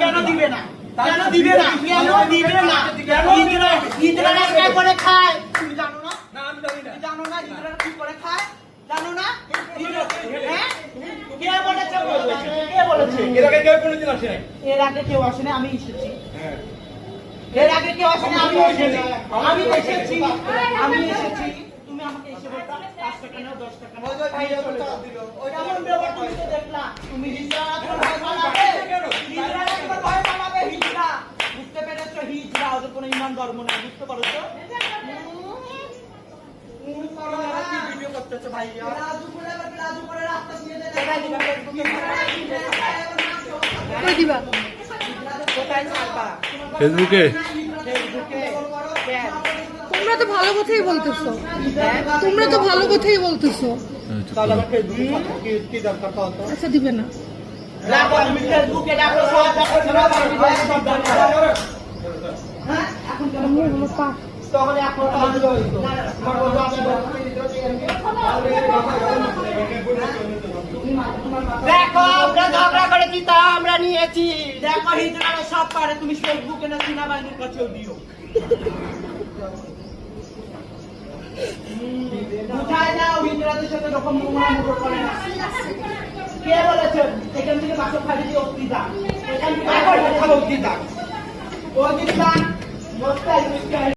কেন দিবে না? কেন দিবে না? কেন দিবে না? কেন হিজড়া হিজড়ারা কে করে খায়? তুমি জানো না? না আমি জানি না। জানো না হিজড়ারা কি করে খায়? জানো না? হ্যাঁ? কে বলেছে? কে বলেছে? এর আগে কেউ কোনোদিন আসে নাই। এর আগে কেউ আসেনি আমি এসেছি। হ্যাঁ। এর আগে কেউ আসেনি আমি এসেছি। আমি এসেছি। আমি এসেছি। তুমি আমাকে এসে বলতা পাঁচ টাকা নাও দশ টাকা নাও। কেমন ব্যাপার তুমি তো দেখলা। তুমি তোমার ভয় পালাবে হিজড়া তোমার ভয় পালাবে হিজড়া বুঝতে পেরেছ হিজড়া ওদের কোনো ইমান ধর্ম নেই বুঝতে পারছ? ভিডিও করতেছো ভাইয়া? কোথায় দিবা? কই দিবা? কোথায় ছাড়বা? ফেসবুকে? ফেসবুকে। তোমরা তো ভালো কথাই বলতেছো। তোমরা তো ভালো কথাই বলতেছো। আচ্ছা দিবে না দেখো তুমি ফেসবুকে দেখো সব দেখো সব সব দেখো। হ্যাঁ এখন কেন আমার পা তাহলে দেখো, আমরা ঝগড়া করে দিতা আমরা নিয়েছি। দেখো, হিজড়ারা সব পারে। তুমি ফেসবুকে না বাহিনীর কাছেও দিও। দাও সাথে না। কে বলেছে? এখান থেকে বাসক খালি দিয়ে অব্দি এখান থেকে অব্দি দাম 我带你们去看